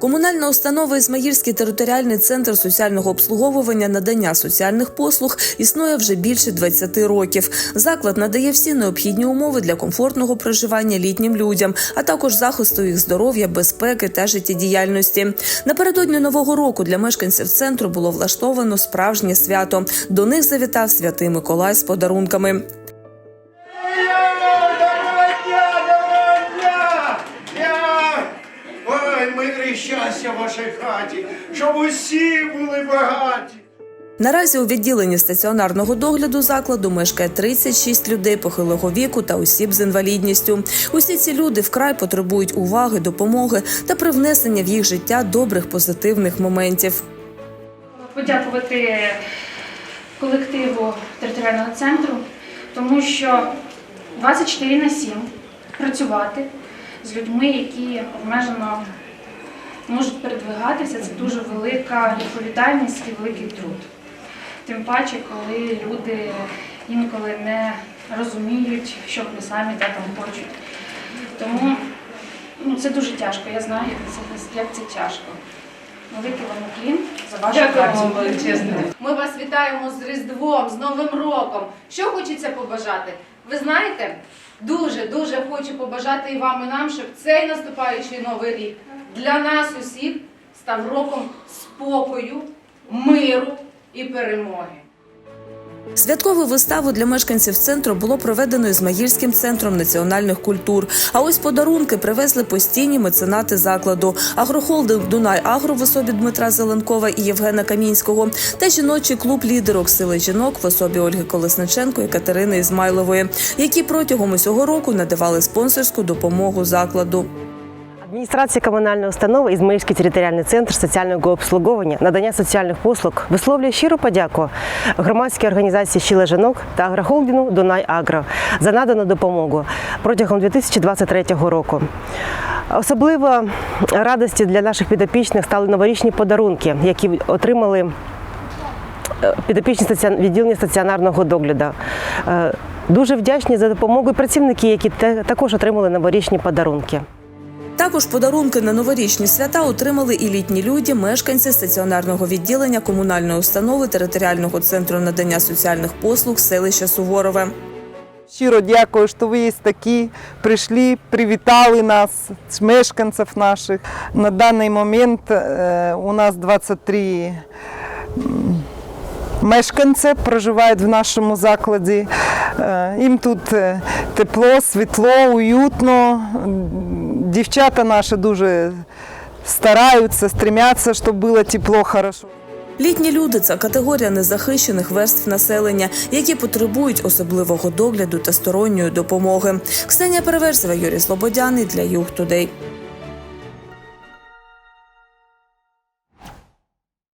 Комунальна установа Ізмаїльський територіальний центр соціального обслуговування надання соціальних послуг існує вже більше 20 років. Заклад надає всі необхідні умови для комфортного проживання літнім людям, а також захисту їх здоров'я, безпеки та життєдіяльності. Напередодні нового року для мешканців центру було влаштовано справжнє свято. До них завітав святий Миколай з подарунками. Щастя в вашій хаті, щоб усі були багаті. Наразі у відділенні стаціонарного догляду закладу мешкає 36 людей похилого віку та осіб з інвалідністю. Усі ці люди вкрай потребують уваги, допомоги та привнесення в їх життя добрих позитивних моментів. подякувати колективу територіального центру, тому що 24 на 7 працювати з людьми, які обмежено можуть передвигатися, це дуже велика відповідальність і великий труд. Тим паче, коли люди інколи не розуміють, що вони самі де там хочуть. Тому ну, це дуже тяжко. Я знаю, як це, як це тяжко. Великий вам уклін за вашу працю. вам величезне. Ми вас вітаємо з Різдвом, з Новим роком. Що хочеться побажати? Ви знаєте, дуже дуже хочу побажати і вам, і нам, щоб цей наступаючий новий рік для нас усіх став роком спокою, миру і перемоги. Святкову виставу для мешканців центру було проведено Ізмаїльським центром національних культур. А ось подарунки привезли постійні меценати закладу. Агрохолдинг Дунай Агро в особі Дмитра Зеленкова і Євгена Камінського та жіночий клуб лідерок сили жінок в особі Ольги Колесниченко і Катерини Ізмайлової, які протягом усього року надавали спонсорську допомогу закладу. Адміністрація комунальної установи Ізмаїльський територіальний центр соціального обслуговування, надання соціальних послуг висловлює щиру подяку громадській організації «Щила жінок» та агрохолдингу Дунай Агро за надану допомогу протягом 2023 року. Особливо радості для наших підопічних стали новорічні подарунки, які отримали е, підопічні відділення стаціонарного догляду. Е, Дуже вдячні за допомогу і працівники, які також отримали новорічні подарунки. Також подарунки на новорічні свята отримали і літні люди, мешканці стаціонарного відділення комунальної установи територіального центру надання соціальних послуг селища Суворове. Щиро дякую, що ви є такі, прийшли, привітали нас, мешканців наших. На даний момент е, у нас 23 м, мешканці проживають в нашому закладі. Е, Їм тут е, тепло, світло, уютно. Дівчата наші дуже стараються, стремляться, щоб було тепло, хорошо. Літні люди це категорія незахищених верств населення, які потребують особливого догляду та сторонньої допомоги. Ксенія Переверзева, Юрій Слободяний для Юг Тудей.